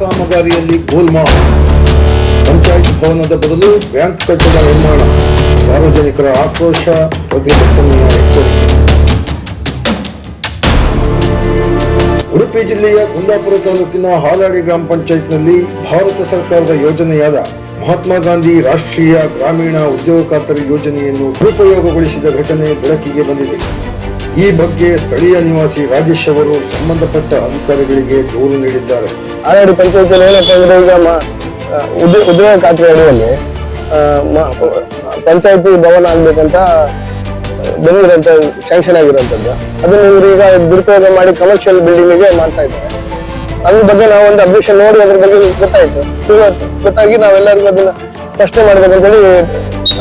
ಕಾಮಗಾರಿಯಲ್ಲಿ ಗೋಲ್ಮಾಲ್. ಪಂಚಾಯತ್ ಭವನದ ಬದಲು ಬ್ಯಾಂಕ್ ಕಟ್ಟಡ ನಿರ್ಮಾಣ. ಸಾರ್ವಜನಿಕರ ಆಕ್ರೋಶ ಎಚ್ಚರಿಕೆ ಉಡುಪಿ ಜಿಲ್ಲೆಯ ಕುಂದಾಪುರ ತಾಲೂಕಿನ ಹಾಲಾಡಿ ಗ್ರಾಮ ಪಂಚಾಯತ್ನಲ್ಲಿ ಭಾರತ ಸರ್ಕಾರದ ಯೋಜನೆಯಾದ ಮಹಾತ್ಮ ಗಾಂಧಿ ರಾಷ್ಟ್ರೀಯ ಗ್ರಾಮೀಣ ಉದ್ಯೋಗ ಖಾತರಿ ಯೋಜನೆಯನ್ನು ದುರುಪಯೋಗಗೊಳಿಸಿದ ಘಟನೆ ಬೆಳಕಿಗೆ ಬಂದಿದೆ. ಈ ಬಗ್ಗೆ ಸ್ಥಳೀಯ ನಿವಾಸಿ ರಾಜೇಶ್ ಅವರು ಸಂಬಂಧಪಟ್ಟ ಅಧಿಕಾರಿಗಳಿಗೆ ದೂರು ನೀಡಿದ್ದಾರೆ. ಆಲಡಿ ಪಂಚಾಯತಿಯಲ್ಲಿ ಏನಪ್ಪ ಅಂದ್ರೆ ಈಗ ಮ- ಖಾತ್ರಿ ಅಡಿಯಲ್ಲಿ ಪಂಚಾಯತಿ ಭವನ ಆಗ್ಬೇಕಂತ ಬಂದಿರೋಂಥ ಸ್ಯಾಂಕ್ಷನ್ ಆಗಿರುವಂಥದ್ದು ಅದನ್ನ ಇವರು ಈಗ ದುರುಪಯೋಗ ಮಾಡಿ ಕಮರ್ಷಿಯಲ್ ಬಿಲ್ಡಿಂಗಿಗೆ ಮಾಡ್ತಾ ಇದ್ದಾರೆ. ಅದ್ರ ಬಗ್ಗೆ ನಾವು ಒಂದು ಅಬ್ಜೆಕ್ಷನ್ ನೋಡಿ ಅದ್ರ ಬಗ್ಗೆ ಗೊತ್ತಾಯ್ತು. ಗೊತ್ತಾಗಿ ನಾವೆಲ್ಲರಿಗೂ ಅದನ್ನ ಸ್ಪಷ್ಟನೆ ಮಾಡ್ಬೇಕಂತೇಳಿ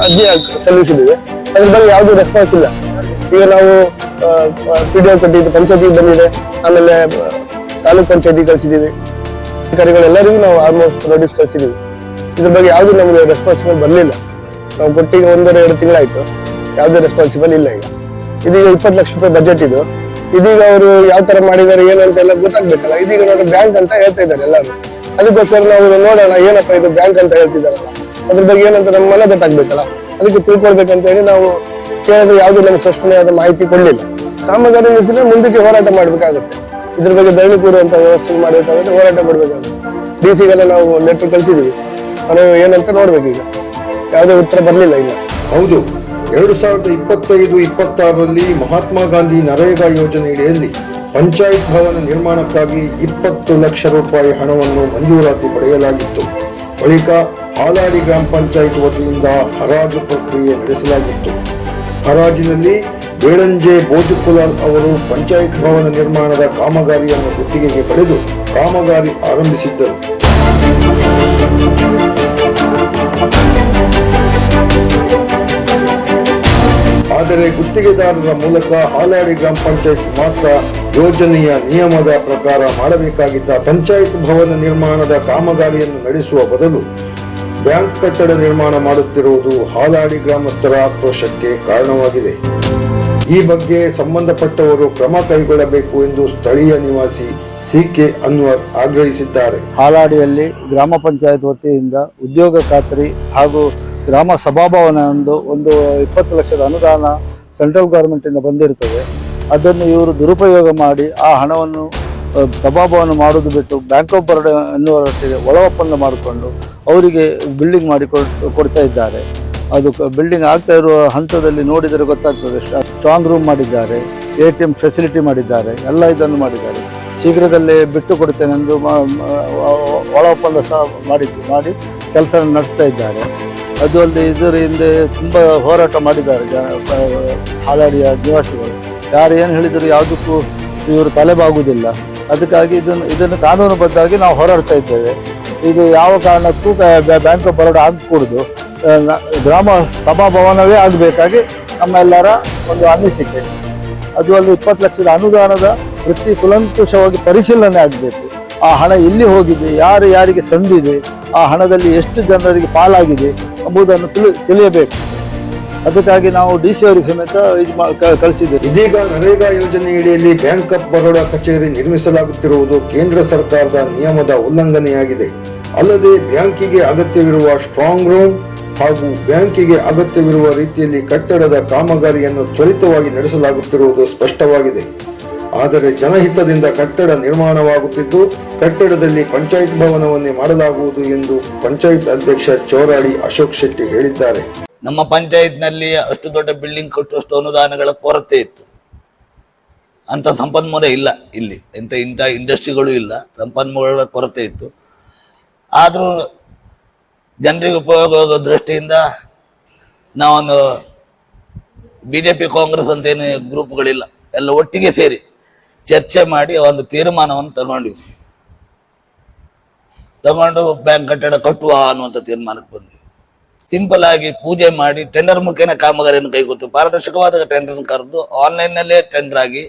ಅರ್ಜಿ ಸಲ್ಲಿಸಿದ್ದೀವಿ. ಅದ್ರ ಬಗ್ಗೆ ಯಾವ್ದು ರೆಸ್ಪಾನ್ಸ್ ಇಲ್ಲ. ಈಗ ನಾವು ಪಿ ಡಿ ಕೊಟ್ಟಿದ್ದು ಪಂಚಾಯತಿಗೆ ಬಂದಿದೆ. ಆಮೇಲೆ ತಾಲೂಕ್ ಪಂಚಾಯತಿ ಕಳಿಸಿದ್ದೀವಿ ಅಧಿಕಾರಿಗಳೆಲ್ಲರಿಗೂ ನಾವು ಆಲ್ಮೋಸ್ಟ್ ನೋಟಿಸ್ ಕಳಿಸಿದ್ದೀವಿ ಇದ್ರ ಬಗ್ಗೆ ಯಾವುದು ನಮಗೆ ರೆಸ್ಪಾನ್ಸಿಬಲ್ ಬರಲಿಲ್ಲ. ನಾವು ಕೊಟ್ಟಿಗೆ ಒಂದೂವರೆ, ಎರಡು ತಿಂಗಳಾಯ್ತು. ಯಾವುದೇ ರೆಸ್ಪಾನ್ಸಿಬಲ್ ಇಲ್ಲ ಈಗ. ಇದೀಗ ಇಪ್ಪತ್ತು ಲಕ್ಷ ರೂಪಾಯಿ ಬಜೆಟ್ ಇದು. ಇದೀಗ ಅವರು ಯಾವ ತರ ಮಾಡಿದ್ದಾರೆ, ಏನು ಅಂತ ಎಲ್ಲ ಗೊತ್ತಾಗ್ಬೇಕಲ್ಲ. ಇದೀಗ ನೋಡಿ ಬ್ಯಾಂಕ್ ಅಂತ ಹೇಳ್ತಾ ಇದ್ದಾರೆ ಎಲ್ಲರೂ. ಅದಕ್ಕೋಸ್ಕರ ನಾವು ನೋಡೋಣ, ಏನಪ್ಪ ಇದು ಬ್ಯಾಂಕ್ ಅಂತ ಹೇಳ್ತಿದ್ದಾರಲ್ಲ. ಅದ್ರ ಬಗ್ಗೆ ಏನಂತ ನಮ್ಮ ಮನ ದಟ್ಟಾಗ್ಬೇಕಲ್ಲ ಅದಕ್ಕೆ ತಿಳ್ಕೊಳ್ಬೇಕಂತ ಹೇಳಿ ನಾವು ಕೇಳಿದ್ರೆ ಯಾವುದು ನಮ್ಗೆ ಸ್ಪಷ್ಟನೆಯಾದ ಮಾಹಿತಿ ಕೊಡಲಿಲ್ಲ. ಕಾಮಗಾರಿ ನಿಲ್ಲಿಸಿದ್ರೆ ಮುಂದಕ್ಕೆ ಹೋರಾಟ ಮಾಡಬೇಕಾಗುತ್ತೆ. ಇದ್ರ ಬಗ್ಗೆ ಧರಣಿ ಕೂರುವಂತ ವ್ಯವಸ್ಥೆ ಮಾಡಬೇಕಾಗುತ್ತೆ, ಹೋರಾಟ ಕೊಡ್ಬೇಕಾಗುತ್ತೆ ಡಿ ಸಿಗೆಲ್ಲ ನಾವು ಲೆಟರ್ ಕಳಿಸಿದೀವಿ. ನಾವು ಏನಂತ ನೋಡ್ಬೇಕೀಗ ಯಾವುದೇ ಉತ್ತರ ಬರ್ಲಿಲ್ಲ ಇಲ್ಲ ಹೌದು. ಎರಡು ಸಾವಿರದ ಇಪ್ಪತ್ತೈದು, ಇಪ್ಪತ್ತಾರರಲ್ಲಿ ಮಹಾತ್ಮ ಗಾಂಧಿ ನರೇಗಾ ಯೋಜನೆಯಡಿಯಲ್ಲಿ ಪಂಚಾಯತ್ ಭವನ ನಿರ್ಮಾಣಕ್ಕಾಗಿ ಇಪ್ಪತ್ತು ಲಕ್ಷ ರೂಪಾಯಿ ಹಣವನ್ನು ಮಂಜೂರಾತಿ ಪಡೆಯಲಾಗಿತ್ತು. ಬಳಿಕ ಹಾಲಾಡಿ ಗ್ರಾಮ ಪಂಚಾಯತ್ ವತಿಯಿಂದ ಹರಾಜು ಪ್ರಕ್ರಿಯೆ ನಡೆಸಲಾಗಿತ್ತು. ಹರಾಜಿನಲ್ಲಿ ಬೇಳಂಜೆ ಬೋಜುಕುಲಾಲ್ ಅವರು ಪಂಚಾಯತ್ ಭವನ ನಿರ್ಮಾಣದ ಕಾಮಗಾರಿಯನ್ನು ಗುತ್ತಿಗೆಗೆ ಪಡೆದು ಕಾಮಗಾರಿ ಆರಂಭಿಸಿದ್ದರು. ಆದರೆ ಗುತ್ತಿಗೆದಾರರ ಮೂಲಕ ಹಾಲಾಡಿ ಗ್ರಾಮ ಪಂಚಾಯತ್ ಮಾತ್ರ ಯೋಜನೆಯ ನಿಯಮದ ಪ್ರಕಾರ ಮಾಡಬೇಕಾಗಿದ್ದ ಪಂಚಾಯತ್ ಭವನ ನಿರ್ಮಾಣದ ಕಾಮಗಾರಿಯನ್ನು ನಡೆಸುವ ಬದಲು ಬ್ಯಾಂಕ್ ಕಟ್ಟಡ ನಿರ್ಮಾಣ ಮಾಡುತ್ತಿರುವುದು ಹಾಲಾಡಿ ಗ್ರಾಮಸ್ಥರ ಆಕ್ರೋಶಕ್ಕೆ ಕಾರಣವಾಗಿದೆ. ಈ ಬಗ್ಗೆ ಸಂಬಂಧಪಟ್ಟವರು ಕ್ರಮ ಕೈಗೊಳ್ಳಬೇಕು ಎಂದು ಸ್ಥಳೀಯ ನಿವಾಸಿ ಸಿ ಕೆ ಅನ್ವರ್ ಆಗ್ರಹಿಸಿದ್ದಾರೆ. ಹಾಲಾಡಿಯಲ್ಲಿ ಗ್ರಾಮ ಪಂಚಾಯತ್ ವತಿಯಿಂದ ಉದ್ಯೋಗ ಖಾತ್ರಿ ಹಾಗೂ ಗ್ರಾಮ ಸಭಾಭವನ ಒಂದು ಒಂದು ಇಪ್ಪತ್ತು ಲಕ್ಷದ ಅನುದಾನ ಸೆಂಟ್ರಲ್ ಗೌರ್ಮೆಂಟಿಂದ ಬಂದಿರುತ್ತದೆ. ಅದನ್ನು ಇವರು ದುರುಪಯೋಗ ಮಾಡಿ ಆ ಹಣವನ್ನು ಸಭಾಭವನ ಮಾಡುವುದು ಬಿಟ್ಟು ಬ್ಯಾಂಕ್ ಆಫ್ ಬರೋಡ ಎನ್ನುವರೊಟ್ಟಿಗೆ ಒಳ ಒಪ್ಪಂದ ಮಾಡಿಕೊಂಡು ಅವರಿಗೆ ಬಿಲ್ಡಿಂಗ್ ಮಾಡಿ ಕೊಡ್- ಕೊಡ್ತಾ ಇದ್ದಾರೆ. ಅದು ಬಿಲ್ಡಿಂಗ್ ಆಗ್ತಾ ಇರುವ ಹಂತದಲ್ಲಿ ನೋಡಿದರೆ ಗೊತ್ತಾಗ್ತದೆ. ಸ್ಟ್ರಾಂಗ್ ರೂಮ್ ಮಾಡಿದ್ದಾರೆ. ಎ ಟಿ ಎಂ ಫೆಸಿಲಿಟಿ ಮಾಡಿದ್ದಾರೆ. ಎಲ್ಲ ಇದನ್ನು ಮಾಡಿದ್ದಾರೆ. ಶೀಘ್ರದಲ್ಲೇ ಬಿಟ್ಟು ಮ- ಒಳ ಒಪ್ಪಂದ ಸಹ ಮಾಡಿ ಮಾಡಿ ಕೆಲಸ ನಡೆಸ್ತಾ ಇದ್ದಾರೆ. ಅದು ಅಲ್ಲದೆ ಇದರ ಹಿಂದೆ ತುಂಬ ಹೋರಾಟ ಮಾಡಿದ್ದಾರೆ ಜ ಹಾಲಾಡಿಯ ನಿವಾಸಿಗಳು. ಯಾರು ಏನು ಹೇಳಿದರೂ ಯಾವುದಕ್ಕೂ ಇವರು ತಲೆಬಾಗುವುದಿಲ್ಲ. ಅದಕ್ಕಾಗಿ ಇದನ್ನು ಇದನ್ನು ಕಾನೂನುಬದ್ಧವಾಗಿ ನಾವು ಹೋರಾಡ್ತಾ ಇದ್ದೇವೆ. ಇದು ಯಾವ ಕಾರಣಕ್ಕೂ ಬ್ಯಾಂಕ್ ಆಫ್ ಬರೋಡ ಆಗಕೂಡದು. ಗ್ರಾಮ ಸಭಾಭವನವೇ ಆಗಬೇಕಾಗಿ ನಮ್ಮೆಲ್ಲರ ಒಂದು ಅನಿಸಿಕೆ. ಅದು ಅಲ್ಲಿ ಇಪ್ಪತ್ತು ಲಕ್ಷದ ಅನುದಾನದ ವೃತ್ತಿ ಕುಲಂಕುಷವಾಗಿ ಪರಿಶೀಲನೆ ಆಗಬೇಕು. ಆ ಹಣ ಎಲ್ಲಿ ಹೋಗಿದೆ, ಯಾರು ಯಾರಿಗೆ ಸಂದಿದೆ, ಆ ಹಣದಲ್ಲಿ ಎಷ್ಟು ಜನರಿಗೆ ಪಾಲಾಗಿದೆ ಎಂಬುದನ್ನು ತಿಳಿ ತಿಳಿಯಬೇಕು. ಅದಕ್ಕಾಗಿ ನಾವು ಡಿ ಸಿ ಅವರಿಗೆ ಸಮೇತ ಇದು ಕಳಿಸಿದ್ದೇವೆ. ಇದೀಗ ನರೇಗಾ ಯೋಜನೆಯಡಿಯಲ್ಲಿ ಬ್ಯಾಂಕ್ ಆಫ್ ಬರೋಡ ಕಚೇರಿ ನಿರ್ಮಿಸಲಾಗುತ್ತಿರುವುದು ಕೇಂದ್ರ ಸರ್ಕಾರದ ನಿಯಮದ ಉಲ್ಲಂಘನೆಯಾಗಿದೆ. ಅಲ್ಲದೆ ಬ್ಯಾಂಕಿಗೆ ಅಗತ್ಯವಿರುವ ಸ್ಟ್ರಾಂಗ್ ರೂಮ್ ಹಾಗೂ ಬ್ಯಾಂಕಿಗೆ ಅಗತ್ಯವಿರುವ ರೀತಿಯಲ್ಲಿ ಕಟ್ಟಡದ ಕಾಮಗಾರಿಯನ್ನು ತ್ವರಿತವಾಗಿ ನಡೆಸಲಾಗುತ್ತಿರುವುದು ಸ್ಪಷ್ಟವಾಗಿದೆ. ಆದರೆ ಜನಹಿತದಿಂದ ಕಟ್ಟಡ ನಿರ್ಮಾಣವಾಗುತ್ತಿದ್ದು, ಕಟ್ಟಡದಲ್ಲಿ ಪಂಚಾಯತ್ ಭವನವನ್ನೇ ಮಾಡಲಾಗುವುದು ಎಂದು ಪಂಚಾಯತ್ ಅಧ್ಯಕ್ಷ ಚೋರಾಡಿ ಅಶೋಕ್ ಶೆಟ್ಟಿ ಹೇಳಿದ್ದಾರೆ. ನಮ್ಮ ಪಂಚಾಯತ್ನಲ್ಲಿ ಅಷ್ಟು ದೊಡ್ಡ ಬಿಲ್ಡಿಂಗ್ ಕಟ್ಟುವಷ್ಟು ಅನುದಾನಗಳ ಕೊರತೆ ಇತ್ತು. ಅಂತ ಸಂಪನ್ಮೂಲ ಇಲ್ಲ ಇಲ್ಲಿ. ಎಂಥ ಇಂಥ ಇಂಡಸ್ಟ್ರಿಗಳು ಇಲ್ಲ. ಸಂಪನ್ಮೂಲಗಳ ಕೊರತೆ ಇತ್ತು. ಆದರೂ ಜನರಿಗೆ ಉಪಯೋಗ ದೃಷ್ಟಿಯಿಂದ ನಾವೊಂದು ಬಿ ಜೆ ಪಿ ಕಾಂಗ್ರೆಸ್ ಅಂತೇನು ಗ್ರೂಪ್ಗಳಿಲ್ಲ. ಎಲ್ಲ ಒಟ್ಟಿಗೆ ಸೇರಿ ಚರ್ಚೆ ಮಾಡಿ ಒಂದು ತೀರ್ಮಾನವನ್ನು ತಗೊಂಡ್ವಿ. ತಗೊಂಡು ಬ್ಯಾಂಕ್ ಕಟ್ಟಡ ಕಟ್ಟುವ ಅನ್ನುವಂಥ ತೀರ್ಮಾನಕ್ಕೆ ಬಂದ್ವಿ. ಸಿಂಪಲ್ ಆಗಿ ಪೂಜೆ ಮಾಡಿ ಟೆಂಡರ್ ಮುಖೇನ ಕಾಮಗಾರಿಯನ್ನು ಕೈಗೊತ್ತು ಪಾರದರ್ಶಕವಾದ ಟೆಂಡರ್ ಕರೆದು ಆನ್ಲೈನ್ನಲ್ಲೇ ಟೆಂಡರ್ ಆಗಿ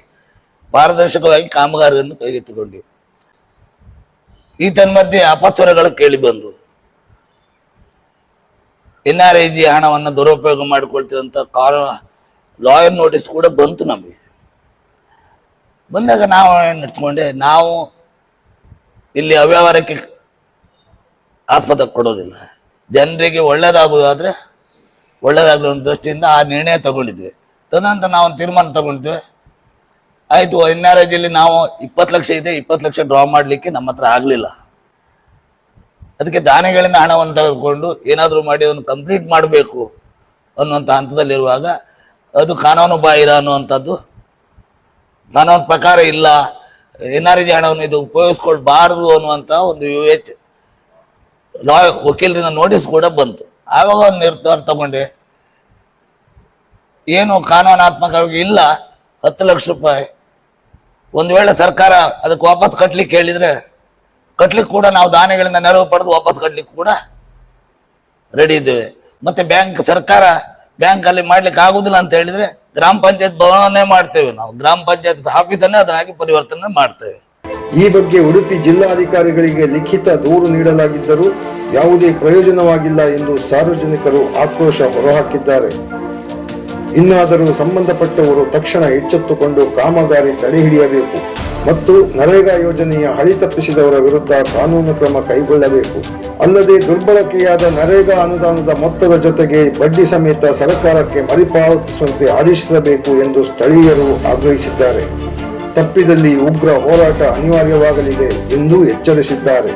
ಪಾರದರ್ಶಕವಾಗಿ ಕಾಮಗಾರಿಯನ್ನು ಕೈಗೆತ್ತಿಕೊಂಡಿವೆ ಈ ತನ್ಮಧ್ಯೆ ಅಪಸ್ವರಗಳು ಕೇಳಿ ಬಂದು. ಎನ್ ಆರ್ ಐ ಜಿ ಹಣವನ್ನು ದುರುಪಯೋಗ ಮಾಡಿಕೊಳ್ತಿರಂತ ಕಾನೂ ಲಾಯರ್ ನೋಟಿಸ್ ಕೂಡ ಬಂತು ನಮಗೆ. ಬಂದಾಗ ನಾವು ಏನು ನಡ್ಸ್ಕೊಂಡೆ, ನಾವು ಇಲ್ಲಿ ಅವ್ಯವಹಾರಕ್ಕೆ ಆಸ್ಪದ ಕೊಡೋದಿಲ್ಲ. ಜನರಿಗೆ ಒಳ್ಳೇದಾಗುವುದಾದ್ರೆ ಒಳ್ಳೇದಾಗುವ ದೃಷ್ಟಿಯಿಂದ ಆ ನಿರ್ಣಯ ತಗೊಂಡಿದ್ವಿ. ತದನಂತರ ನಾವು ತೀರ್ಮಾನ ತಗೊಂಡಿದ್ವಿ. ಆಯಿತು ಎನ್ ಆರ್ ಐಜಲ್ಲಿ ನಾವು ಇಪ್ಪತ್ತು ಲಕ್ಷ ಇದೆ, ಇಪ್ಪತ್ತು ಲಕ್ಷ ಡ್ರಾ ಮಾಡಲಿಕ್ಕೆ ನಮ್ಮ ಹತ್ರ ಆಗಲಿಲ್ಲ. ಅದಕ್ಕೆ ದಾನಿಗಳಿಂದ ಹಣವನ್ನು ತೆಗೆದುಕೊಂಡು ಏನಾದರೂ ಮಾಡಿ ಅದನ್ನು ಕಂಪ್ಲೀಟ್ ಮಾಡಬೇಕು ಅನ್ನುವಂಥ ಹಂತದಲ್ಲಿರುವಾಗ ಅದು ಕಾನೂನು ಬಾಹಿರ ಅನ್ನುವಂಥದ್ದು. ಕಾನೂನು ಪ್ರಕಾರ ಇಲ್ಲ. ಎನ್ ಆರ್ ಜಿ ಹಣವನ್ನು ಇದು ಉಪಯೋಗಿಸ್ಕೊಳ್ಬಾರ್ದು ಅನ್ನುವಂಥ ಒಂದು ಯು ಎಚ್ ಲಾ ವಕೀಲರಿಂದ ನೋಟಿಸ್ ಕೂಡ ಬಂತು. ಆವಾಗ ಒಂದು ನಿರ್ಧಾರ ತಗೊಂಡೆ. ಏನು ಕಾನೂನಾತ್ಮಕವಾಗಿ ಇಲ್ಲ. ಹತ್ತು ಲಕ್ಷ ರೂಪಾಯಿ. ಒಂದು ವೇಳೆ ಸರ್ಕಾರ ಅದಕ್ಕೆ ವಾಪಸ್ ಕಟ್ಟಲಿಕ್ಕೆ ಹೇಳಿದ್ರೆ, ಕಟ್ಲಿಕ್ಕೆ ಕೂಡ ನಾವು ದಾನಿಗಳಿಂದ ನೆರವು ಪಡೆದು ವಾಪಸ್ ಕಟ್ಲಿಕ್ಕೆ ಕೂಡ ರೆಡಿ ಇದ್ದೇವೆ. ಮತ್ತೆ ಬ್ಯಾಂಕ್ ಸರ್ಕಾರ ಬ್ಯಾಂಕ್ ಅಲ್ಲಿ ಮಾಡ್ಲಿಕ್ಕೆ ಆಗುದಿಲ್ಲ ಅಂತ ಹೇಳಿದ್ರೆ ಗ್ರಾಮ ಪಂಚಾಯತ್ ಭವನವನ್ನೇ ಮಾಡ್ತೇವೆ ನಾವು. ಗ್ರಾಮ ಪಂಚಾಯತ್ ಆಫೀಸನ್ನೇ ಅದನ್ನಾಗಿ ಪರಿವರ್ತನೆ ಮಾಡ್ತೇವೆ. ಈ ಬಗ್ಗೆ ಉಡುಪಿ ಜಿಲ್ಲಾಧಿಕಾರಿಗಳಿಗೆ ಲಿಖಿತ ದೂರು ನೀಡಲಾಗಿದ್ದರೂ ಯಾವುದೇ ಪ್ರಯೋಜನವಾಗಿಲ್ಲ ಎಂದು ಸಾರ್ವಜನಿಕರು ಆಕ್ರೋಶ ಹೊರಹಾಕಿದ್ದಾರೆ ಇನ್ನಾದರೂ ಸಂಬಂಧಪಟ್ಟವರು ತಕ್ಷಣ ಎಚ್ಚೆತ್ತುಕೊಂಡು ಕಾಮಗಾರಿ ತಡೆಹಿಡಿಯಬೇಕು ಮತ್ತು ನರೇಗಾ ಯೋಜನೆಯ ಹಳಿ ತಪ್ಪಿಸಿದವರ ವಿರುದ್ಧ ಕಾನೂನು ಕ್ರಮ ಕೈಗೊಳ್ಳಬೇಕು. ಅಲ್ಲದೆ ದುರ್ಬಳಕೆಯಾದ ನರೇಗಾ ಅನುದಾನದ ಮೊತ್ತದ ಜೊತೆಗೆ ಬಡ್ಡಿ ಸಮೇತ ಸರ್ಕಾರಕ್ಕೆ ಮರುಪಾವತಿಸುವಂತೆ ಆದೇಶಿಸಬೇಕು ಎಂದು ಸ್ಥಳೀಯರು ಆಗ್ರಹಿಸಿದ್ದಾರೆ. ತಪ್ಪಿದಲ್ಲಿ ಉಗ್ರ ಹೋರಾಟ ಅನಿವಾರ್ಯವಾಗಲಿದೆ ಎಂದು ಎಚ್ಚರಿಸಿದ್ದಾರೆ.